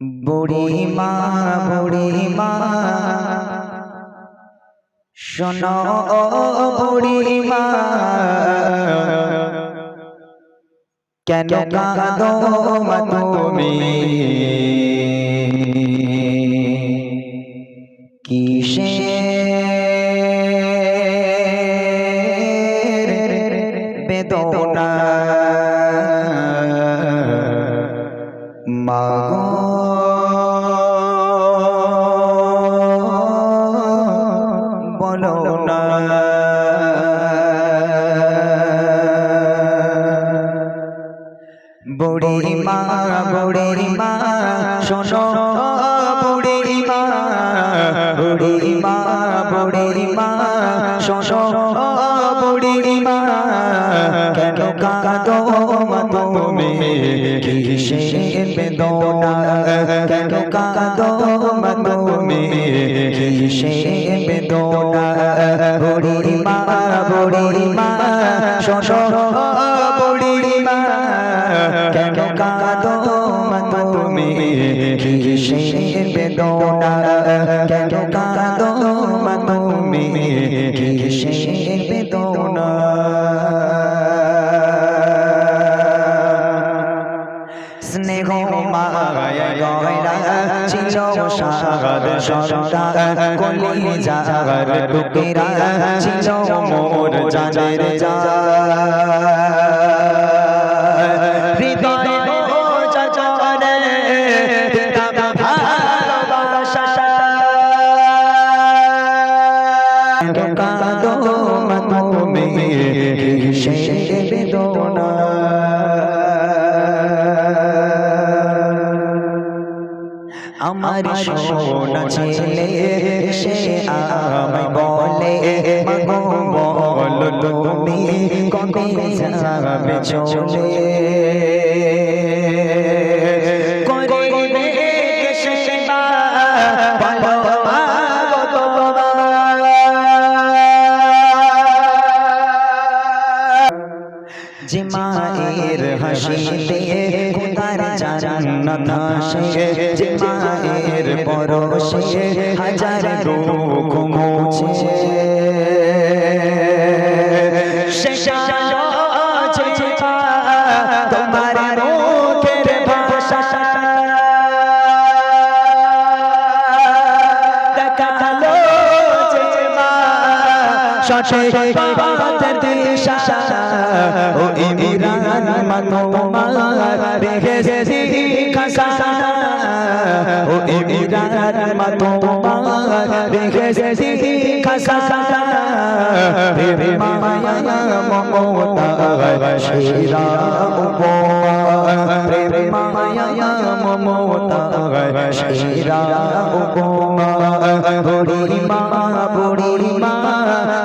বুড়ি মা বুড়ি মা শোনো বুড়ি মা কেন কাঁদো মা তুমি? কিসের বেদনা? বুড়ি মা বুড়ি মা শোনো বুড়ি মা বুড়ি মা বুড়ি মা শোনো বুড়ি মা কেন কাঁদো তুমি কিসের বেদনা? কেন কাঁদো তুমি কিসের বেদনা? বুড়ি মা বুড়ি মা শোনো কাঁদো তুমি কিসের বেদনা কেন কাঁদো তুমি কিসের বেদনা স্নেহ মায়া গয়রা ছিল সাগর সন্তান কলি জাগর যা আমার সোনা ছেলে সে আমায় বলে মাগো বলো তুমি কবে যাবে চলে? মায়ের হাসিতে খোদার জান্নাত আসে যে মায়ের পরশে হাজার দুঃখ সঠিক পথের দিশা ও ইমরান তোমার রেখেছি খাসানা ও ইমরান তোমার রেখেছি খাসানা প্রেম মায়া মমতা শিরা উপমা। প্রেম মায়া মমতা শিরা উপমা। বুড়ি মা বুড়ি মা